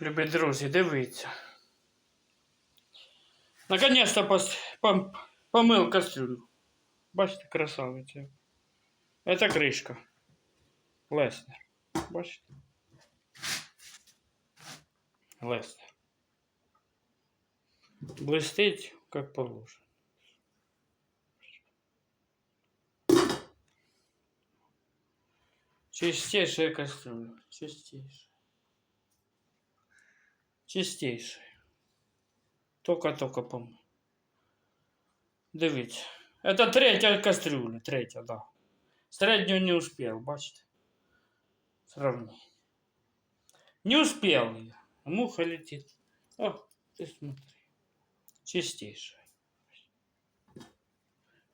Любі друзі, дивіться. Наконец-то пос... пом... помыл кастрюлю. Бачите, красавиця. Это кришка. Леснер. Бачите? Леснер. Блестить, как положено. Чистейшая кастрюля. Чистейшая. Чистейшая. Только-только помыл. Дивіться. Это третья кастрюля. Третья, да. Среднюю не успел, бачите? Сравнить. Не успел я. Муха летит. О, ты смотри. Чистейшая.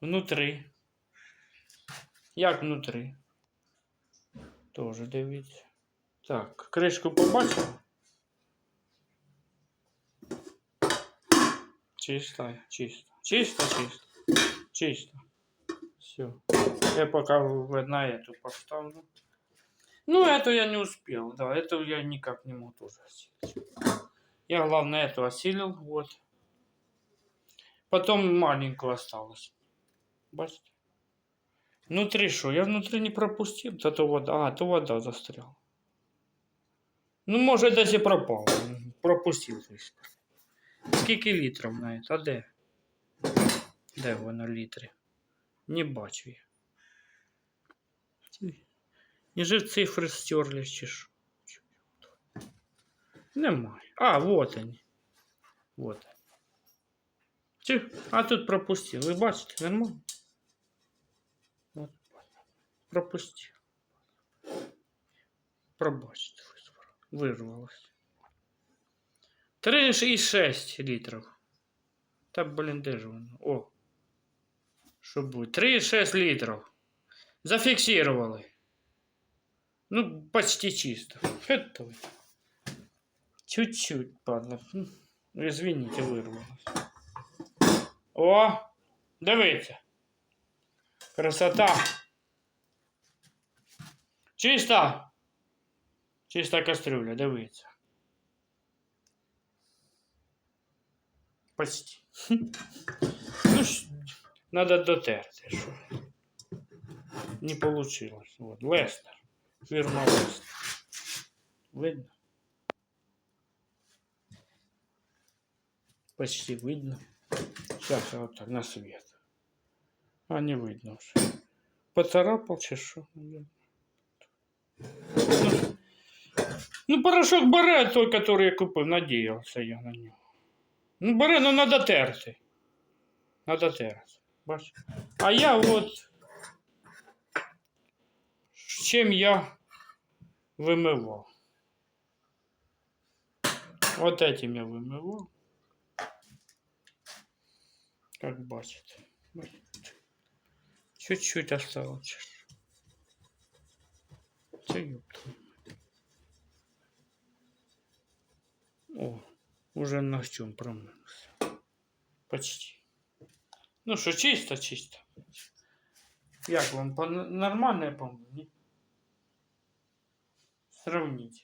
Внутри. Як внутри? Тоже дивіться. Так, кришку побачили? Чисто, чисто. Чисто, чисто. Чисто. Все. Я пока на эту поставлю. Ну, эту я не успел, да, эту я никак не могу тоже осилить. Я, главное, эту осилил, вот. Потом маленькую осталось. Бачите? Внутри что? Я внутри не пропустил, то, то вода, а, то вода застряла. Ну, може, десь і пропало. М, Пропустив десь. Скільки літрів на це? А де? Де воно літри? Не бачу я. Ніже цифри стерлись чи що? Немає. А, вот они. Вот. Чи? А тут пропустив. Ви бачите, нормально? От. Пропустив. Пробачте, вирвалось. 3,6 літрів. Та, блін, де ж воно? О. Що буде? 3,6 літрів. Зафіксировали. Ну, почти чисто. Это вы. Чуть-чуть, падла. М, Ну, извините, вирвалось. О! Дивіться. Красота. Чиста. Чиста кастрюля, дивіться. Почти. Ну, надо дотерти. Не получилось. Вот, Лестер. Фирма Лестер. Видно? Почти видно. Сейчас я вот так на свет. А не видно уже. Поцарапал що? Ну, Ну, порошок бере той, который я купив, надіявся я на нього. Ну, бере, ну надо терти. Надо терти. Бач? А я от. Чим я вимивав? Вот этим я вимивав. Как. Бачите? Чуть-чуть осталось. Це ёпта. О, уже ногтем промылся. Почти. Ну что, чисто, чисто. Як вам по нормальное помыл? Ні? Сравните.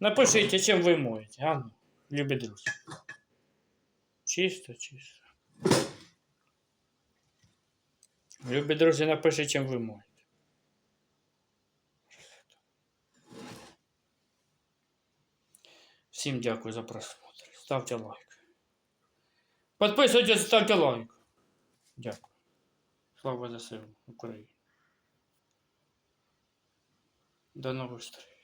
Напишите, чем вы моете, а ну, любі друзі. Чисто, чисто. Любі друзі, напишіть, чим ви моєте. Всім дякую за просмотр. Ставте лайк. Підписуйтесь, ставте лайк. Дякую. Слава ЗСУ Україні. До нових зустрічей.